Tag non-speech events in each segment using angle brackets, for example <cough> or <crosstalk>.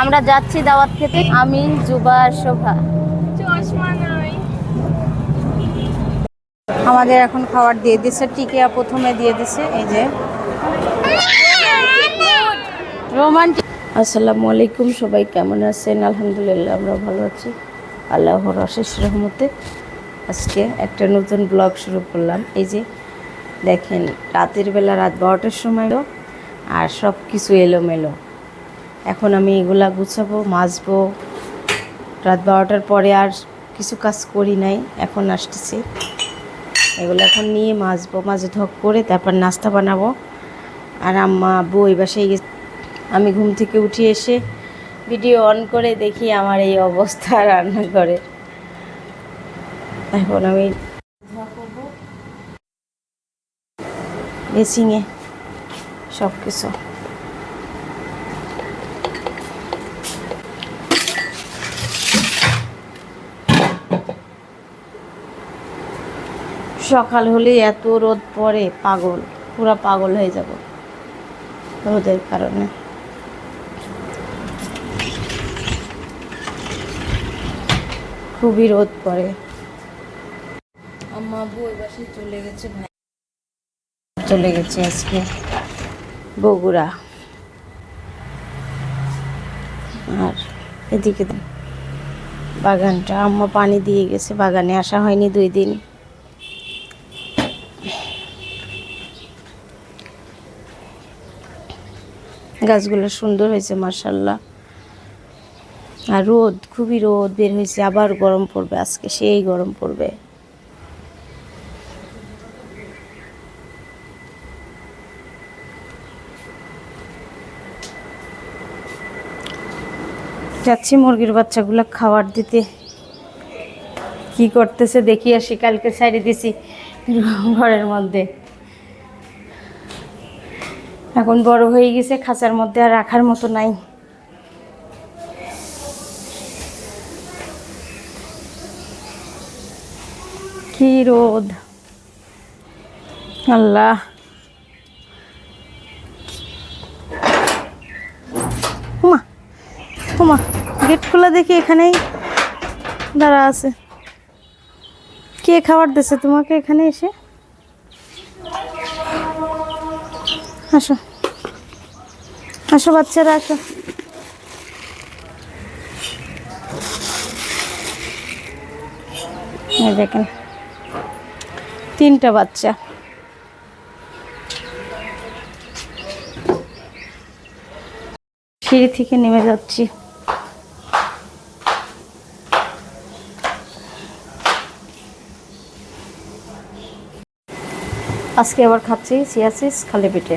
আমরা যাচ্ছি দাওয়াত খেতে। আমি জুবা শোভা। আমাদের এখন খাবার দিয়ে দিচ্ছে টিকিয়া প্রথমে দিয়ে দিছে। এই যে। রোমান্টিক। আসসালামু আলাইকুম সবাই কেমন আছেন? আলহামদুলিল্লাহ আমরা ভালো আছি। আল্লাহর অশেষ রহমতে আজকে একটা নতুন ব্লগ শুরু করলাম। এই যে দেখেন রাতের বেলা রাত বারোটার সময় তো আর সব কিছু এলোমেলো। এখন আমি এগুলা গুছাবো, মাজবো। রাত বারোটার পরে আর কিছু কাজ করি নাই, এখন আসতেছি। এগুলো এখন নিয়ে মাজবো, মাঝে ধক করে তারপর নাস্তা বানাবো। আর আম্মা বই বাসায় গেছে। আমি ঘুম থেকে উঠে এসে ভিডিও অন করে দেখি আমার এই অবস্থা রান্নাঘরে। এখন আমি বেসিংয়ে সব কিছু সকাল হলে এত রোদ পড়ে পাগল পুরো পাগল হয়ে যাব রোদের কারণে। খুবই রোদ পড়ে। আম্মা বই বাসে চলে গেছে ভাই। চলে গেছে আজকে বগুড়া। আর এদিকে বাগানটা আম্মা পানি দিয়ে গেছে বাগানে আসা হয়নি দুই দিন। গাছগুলো সুন্দর হয়েছে মার্শাল্লাহ আর রোদ, খুবই রোদ বের হয়েছে, আবার গরম পড়বে আজকে, সেই গরম পড়বে। যাচ্ছি মুরগির বাচ্চাগুলো খাবার দিতে। কি করতেছে দেখি আসি, কালকে সাইডে দিছি ঘরের মধ্যে। এখন বড় হয়ে গেছে, খাঁচার মধ্যে আর রাখার মতো নাই। কি রোদ। আল্লাহ। হুমা হুমা গেট খোলা দেখি এখানেই দাঁড়া আছে। কে খাবার দিছে তোমাকে এখানে এসে? আসো। আসো বাচ্চারা, আসো। দেখেন, তিনটা বাচ্চা। সিঁড়ি থেকে নেমে যাচ্ছি। আজকে আবার খাচ্ছি সিয়াসিস খালি পেটে।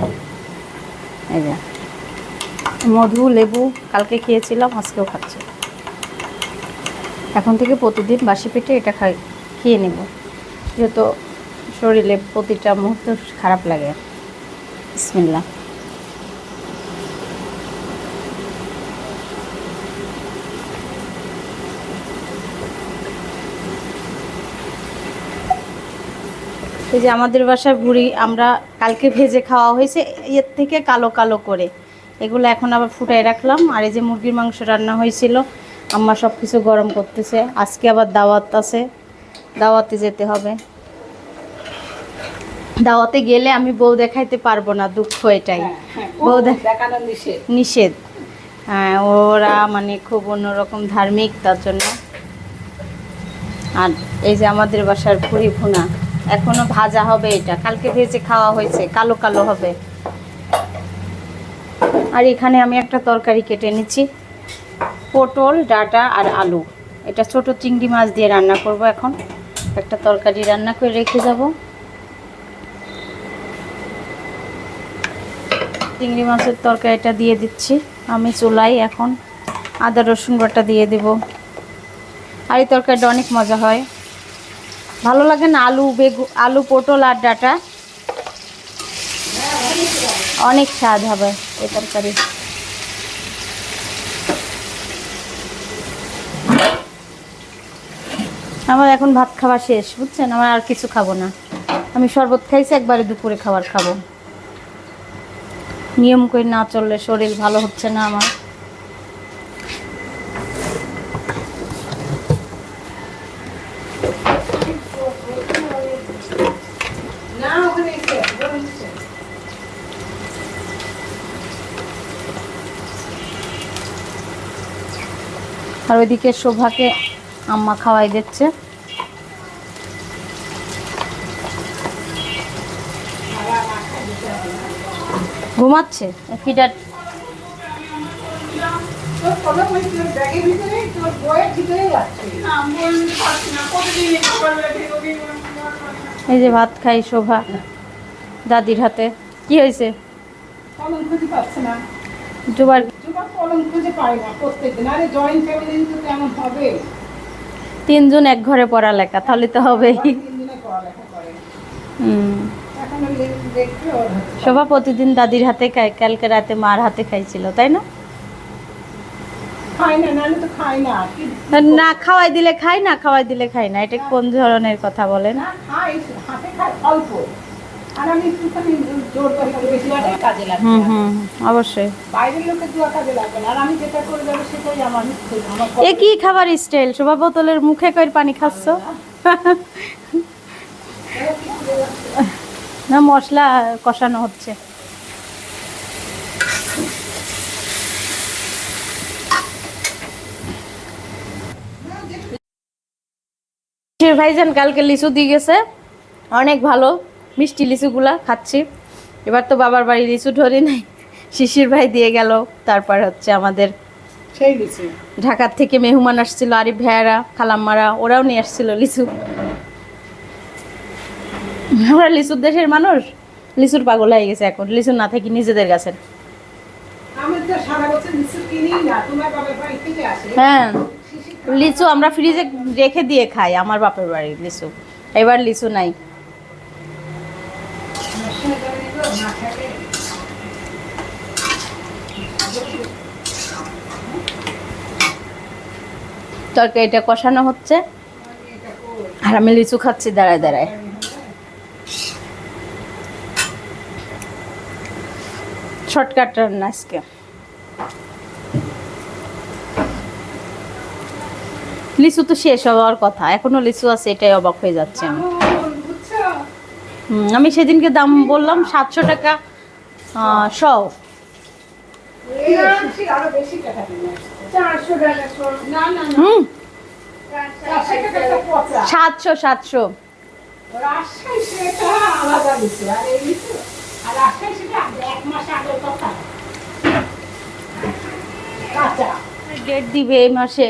এই যে। মধু, লেবু কালকে খেয়েছিলাম, আজকেও খাচ্ছি। এখন থেকে প্রতিদিন বাসি পেটে এটা খাই, খেয়ে নেব। যেহেতু শরীরে প্রতিটা মুহূর্ত খারাপ লাগে। বিসমিল্লা এই যে আমাদের বাসার বুড়ি আমরা কালকে ভেজে খাওয়া হয়েছে এর থেকে কালো কালো করে। এগুলো এখন আবার ফুটাই রাখলাম আর এই যে মুরগির মাংস রান্না হয়েছিল আম্মা সব কিছু গরম করতেছে আজকে আবার দাওয়াত আছে দাওয়াতে যেতে হবে। দাওয়াতে গেলে আমি বউ দেখাইতে পারব না দুঃখ এটাই। বউ দেখ- দেখানো নিষেধ। নিষেধ। হ্যাঁ ওরা মানে খুব অন্যরকম ধার্মিক তার জন্য। আর এই যে আমাদের বাসার পুরি ভুনা। এখনও ভাজা হবে এটা। কালকে ভেজে খাওয়া হয়েছে, কালো কালো হবে। আর এখানে আমি একটা তরকারি কেটে নিচ্ছি। পটল, ডাটা আর আলু। এটা ছোট চিংড়ি মাছ দিয়ে রান্না করব এখন। একটা তরকারি রান্না করে রেখে যাব। চিংড়ি মাছের তরকারিটা দিয়ে দিচ্ছি আমি চুলাই এখন। আদা রসুন বাটা দিয়ে দেব। আর এই তরকারিটা অনেক মজা হয়। ভালো লাগে না আলু, বেগু, আলু, পটল আর ডাটা? অনেক স্বাদ হবে এই তরকারি। আমার এখন ভাত খাওয়া শেষ, বুঝছেন? আমার আর কিছু খাব না। আমি শরবত খাইছি, একবারে দুপুরে খাবার খাব। নিয়ম করে না চললে শরীর ভালো হচ্ছে না আমার। ওইদিকে শোভাকে আম্মা খাওয়াই দিচ্ছে। ঘুমাচ্ছে? এই যে ভাত খাই শোভা দাদির হাতে। কি হয়েছে? কলম খুঁজে পাচ্ছে না দুবার যুবক কলম খুঁজে পায় না প্রত্যেকদিন। আরে জয়েন্ট ফ্যামিলি তো কেমন হবে? তিনজন এক ঘরে পড়ালেখা তাহলে তো হবেই। শোভা প্রতিদিন দাদির হাতে খায় কালকে রাতে মার হাতে খাইছিল তাই না? খাওয়াই দিলে খাই না খাওয়াই দিলে খাই না। এটা কোন ধরনের কথা বলেন? অল্প। আর আমি একটুখানি জোর করে করে বেশি হাতে কাজে লাগবে। হুম হুম অবশ্যই। বাইরের লোকের দেওয়া কাজে লাগবে না। আর আমি যেটা করে যাব সেটাই আমার আমার এ কি খাবার স্টাইল শোভা বোতলের মুখে কই পানি খাচ্ছ? না মশলা কষানো হচ্ছে। ভাইজান কালকে লিচু দিয়ে গেছে। অনেক ভালো। মিষ্টি লিচুগুলা খাচ্ছি। এবার তো বাবার বাড়ি লিচু ধরি নাই শিশির ভাই দিয়ে গেল তারপর হচ্ছে আমাদের সেই ঢাকার থেকে মেহমান আসছিল আরিফ ভাইয়ারা খালাম্মারা ওরাও নিয়ে আসছিল লিচু। আমরা লিচুর দেশের মানুষ লিচুর পাগল হয়ে গেছে এখন লিচু না থাকি নিজেদের গাছের। হ্যাঁ লিচু আমরা ফ্রিজে রেখে দিয়ে খাই আমার বাপের বাড়ির লিচু। এবার লিচু নাই। তরকারিটা কষানো হচ্ছে। আর আমি লিচু খাচ্ছি, দাঁড়ায় দাঁড়ায়। শর্টকাট রান্না আজকে। লিচু তো শেষ হওয়ার কথা, এখনও লিচু আছে, এটাই অবাক হয়ে যাচ্ছে আমি। আমি সেদিনকে দাম বললাম সাতশো টাকা শ হুম। সাতশো সাতশো। ডেট দিবে এই মাসে।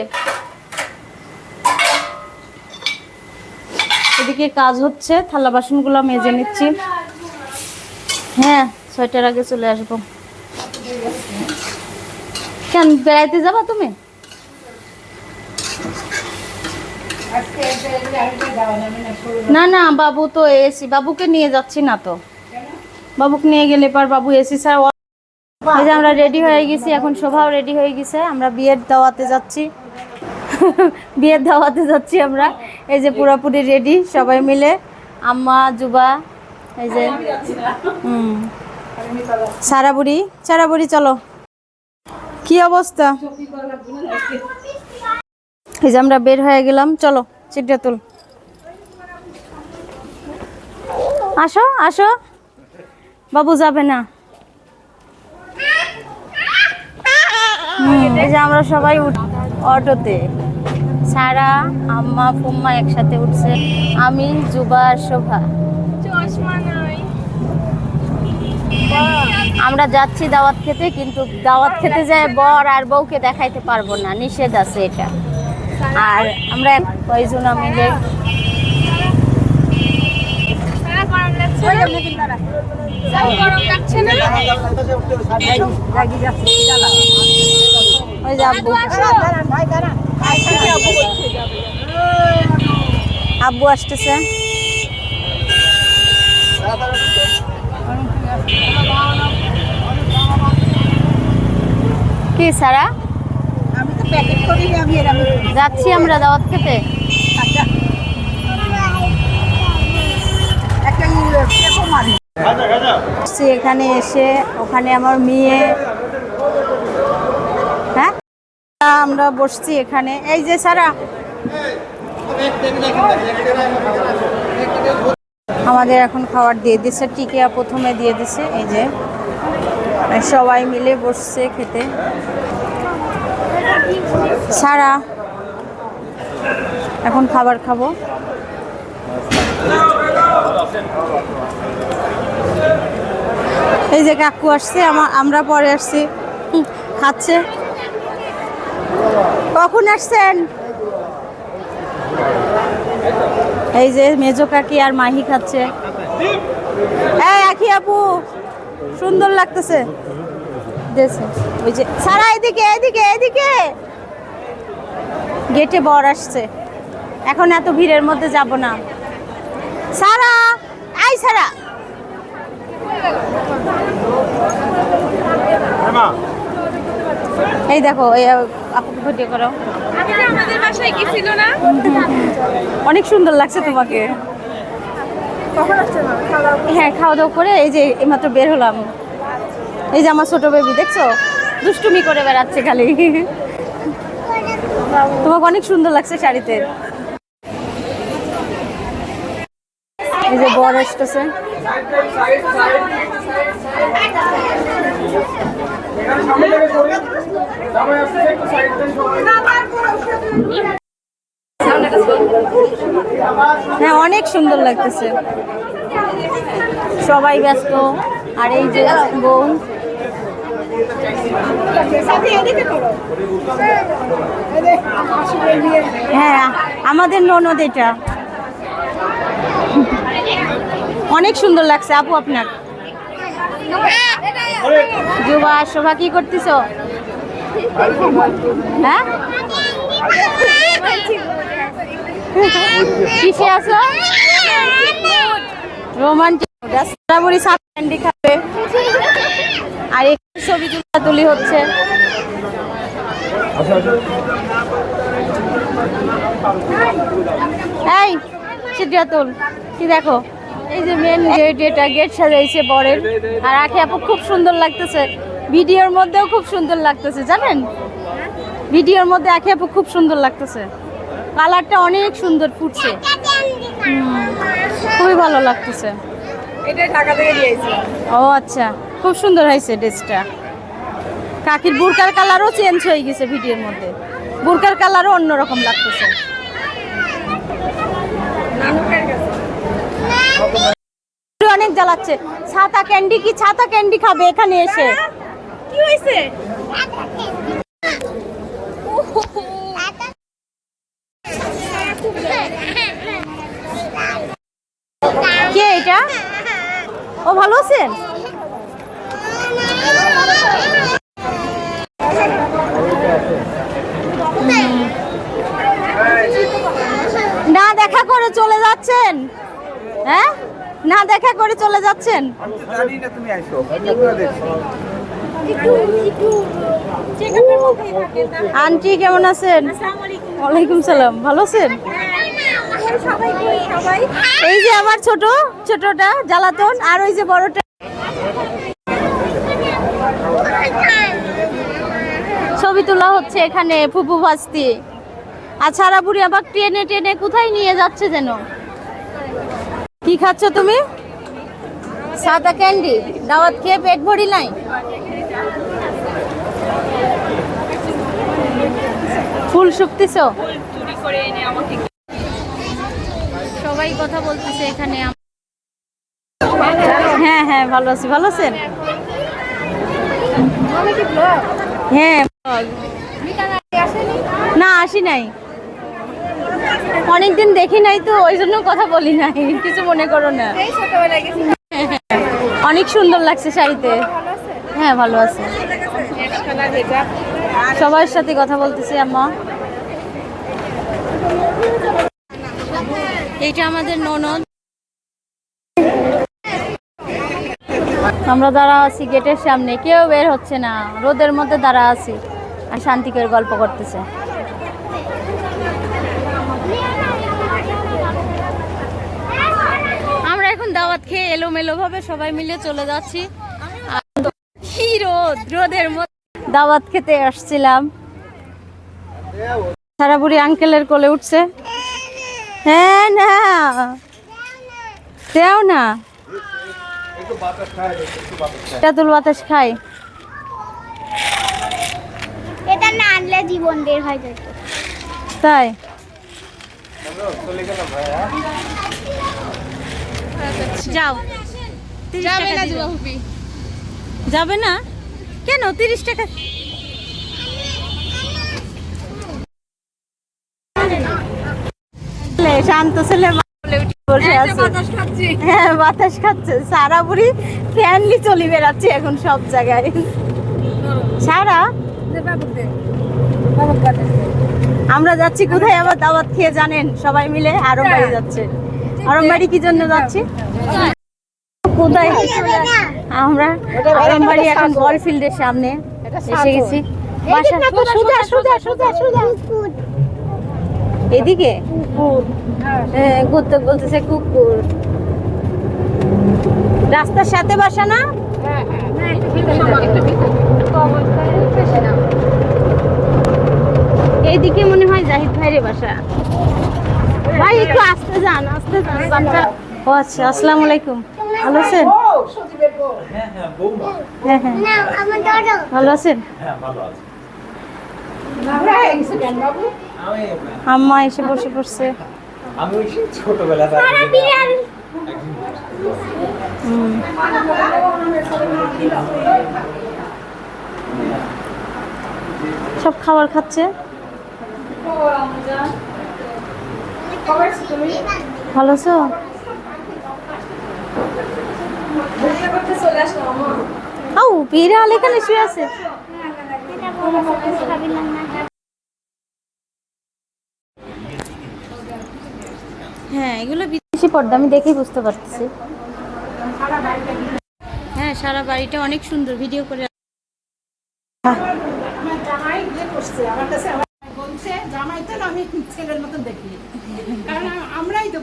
এদিকে কাজ হচ্ছে, থালা বাসনগুলো মেজে নিচ্ছি। হ্যাঁ ছয়টার আগে চলে আসব। কেন, বেড়াইতে যাবা তুমি? না না, বাবু তো এসি, বাবুকে নিয়ে যাচ্ছি না তো। বাবুকে নিয়ে গেলে পর বাবু এসি স্যার এই যে আমরা রেডি হয়ে গেছি, এখন শোভাও রেডি হয়ে গেছে। আমরা বিয়ের দাওয়াতে যাচ্ছি। <laughs> বিয়ের দাওয়াতে যাচ্ছি আমরা। এই যে পুরোপুরি রেডি সবাই মিলে। আম্মা, জুবা, এই যে, হুম। সারা বুড়ি সারা বুড়ি চলো। কি অবস্থা? এই যে আমরা বের হয়ে গেলাম, চলো চিটটা তুল। আসো আসো। বাবু যাবে না। এই যে আমরা সবাই অটোতে। সারা আম্মা ফুম্মা একসাথে উঠছে। আমি জুবা আর শোভা। আমরা যাচ্ছি দাওয়াত খেতে কিন্তু দাওয়াত খেতে যায় বর আর বউকে দেখাইতে পারব না। নিষেধ আছে এটা। আর আমরা এক কয়জন মিলে? ওই যে আব্বু আসতেছে। কি সারা? আমি তো প্যাকেট করি আমি যাচ্ছি আমরা দাওয়াত খেতে। একটা পেপো মারি আসছি এখানে এসে ওখানে আমার মেয়ে আমরা বসছি এখানে। এই যে সারা। আমাদের এখন খাবার দিয়ে দিচ্ছে টিকিয়া প্রথমে দিয়ে দিছে। এই যে। সবাই মিলে বসছে খেতে। সারা, এখন খাবার খাব। এই যে কাকু আসছে, আমা- আমরা পরে আসছি। খাচ্ছে। কখন আসছেন? এই যে মেজো কাকি আর মাহি খাচ্ছে। এই আখি আপু, সুন্দর লাগতেছে। ওই যে, সারা এদিকে এদিকে এদিকে। গেটে বর আসছে। এখন এত ভিড়ের মধ্যে যাব না। সারা আই সারা। এই দেখো এই আপুকে ভিডিও করো। আমাদের বাসায় গেছিল না? অনেক সুন্দর লাগছে তোমাকে। হ্যাঁ খাওয়া দাওয়া করে? এই যে এইমাত্র বের হলাম। এই যে আমার ছোট বেবি দেখছ? দুষ্টুমি করে বেড়াচ্ছে খালি। তোমাকে অনেক সুন্দর লাগছে শাড়িতে। এই যে বর আসতেছে। হ্যাঁ অনেক সুন্দর লাগতেছে। সবাই ব্যস্ত। আর এই যে বোন। হ্যাঁ আমাদের ননদ এটা। অনেক সুন্দর লাগছে। আপু আপনার? যুবা, শোভা, কি করতেছ? হ্যাঁ? কিসে আছো? রোমান্টিক ক্যান্ডি খাবে। আর একটু ছবি তুলা তুলি হচ্ছে। এই সিদ্ধাতুল কি দেখো? এই যে মেন গেট এটা গেট সাজাইছে বরের। আর আখি আপু খুব সুন্দর লাগতেছে। ভিডিওর মধ্যেও খুব সুন্দর লাগতেছে জানেন? ভিডিওর মধ্যে আখি আপু খুব সুন্দর লাগতেছে। কালারটা অনেক সুন্দর ফুটছে। খুবই ভালো লাগতেছে। এটা ঢাকা থেকে দিয়েছি ও আচ্ছা খুব সুন্দর হয়েছে ড্রেসটা। কাকির বুরকার কালারও চেঞ্জ হয়ে গেছে ভিডিওর মধ্যে। বুরকার কালারও অন্যরকম লাগতেছে নানুকের কাছে অনেক জ্বালাচ্ছে। ছাতা ক্যান্ডি কি ছাতা ক্যান্ডি খাবে এখানে এসে? কি হয়েছে? কে এটা? ও ভালো আছেন না দেখা করে চলে যাচ্ছেন। হ্যাঁ? না দেখা করে চলে যাচ্ছেন? জানি না তুমি আইসো। আন্টি কেমন আছেন? ওয়ালাইকুম সালাম ভালো আছেন? সবাই সবাই এই যে আমার ছোট ছোটটা জ্বালাতন আর ওই যে বড়টা। ছবি তোলা হচ্ছে এখানে ফুপু ভাস্তি। আর সারা বুড়ি আবার টেনে টেনে কোথায় নিয়ে যাচ্ছে যেন? কি খাচ্ছ তুমি? সাদা ক্যান্ডি। দাওয়াত খেয়ে পেট ভরি নাই? ফুল শুকতিছ? সবাই কথা বলতেছে এখানে। হ্যাঁ হ্যাঁ ভালো আছি। ভালো আছেন? হ্যাঁ। না আসি নাই। অনেকদিন দেখি নাই তো ওই জন্য কথা বলি নাই। কিছু মনে করো না। অনেক সুন্দর লাগছে শাড়িতে। হ্যাঁ ভালো আছে। সবার সাথে কথা বলতেছি আম্মা। এইটা আমাদের ননদ। আমরা দাঁড়া আছি গেটের সামনে কেউ বের হচ্ছে না রোদের মধ্যে দাঁড়া আছি। আর শান্তি করে গল্প করতেছে আমরা এখন দাওয়াত খেয়ে এলোমেলো ভাবে সবাই মিলে চলে যাচ্ছি। কি রোদ রোদের দাওয়াত খেতে আসছিলাম। সারা বুড়ি আঙ্কেলের কোলে উঠছে। হ্যাঁ না। দেও না। তেঁতুল বাতাস খাই। এটা না আনলে জীবন বের হয়ে যেত। তাই? চলে গেলাম ভাইয়া যাও। যাবে না যাবে না? কেন? তিরিশ টাকা। শান্ত ছেলে বসে আছে। হ্যাঁ বাতাস খাচ্ছে। সারা বুড়ি ফ্যানলি চলি বেড়াচ্ছে এখন সব জায়গায়। সারা? আমরা যাচ্ছি কোথায়? আবার দাওয়াত খেয়ে জানেন? সবাই মিলে আরও বাড়ি যাচ্ছে। আরম বাড়ি কি জন্য যাচ্ছি? কোথায়? আমরা আরম বাড়ি এখন বল ফিল্ডের সামনে এসে গেছি। এদিকে হ্যাঁ ঘুরতে বলতেছে কুকুর। রাস্তার সাথে বাসা না? এইদিকে মনে হয় জাহিদ ভাইয়ের বাসা। ভাই একটু আসতে যান আসতে যান ও আচ্ছা আসসালামু আলাইকুম। ভালো আছেন? হ্যাঁ হ্যাঁ। ভালো আছেন? ভালো আছে আমরা গেছি কেন বাবু আমি আম্মা এসে বসে পড়ছে। ছোটবেলা সব খাবার খাচ্ছে? ভালো আছো? আউ বিড়াল এখানে শুয়ে আছে। হ্যাঁ এগুলো বিদেশি পর্দা আমি দেখেই বুঝতে পারতেছি। হ্যাঁ সারা বাড়িটা অনেক সুন্দর ভিডিও করে আমার কাছে জামাই তো আমি ছেলের দেখি। আমরাই তো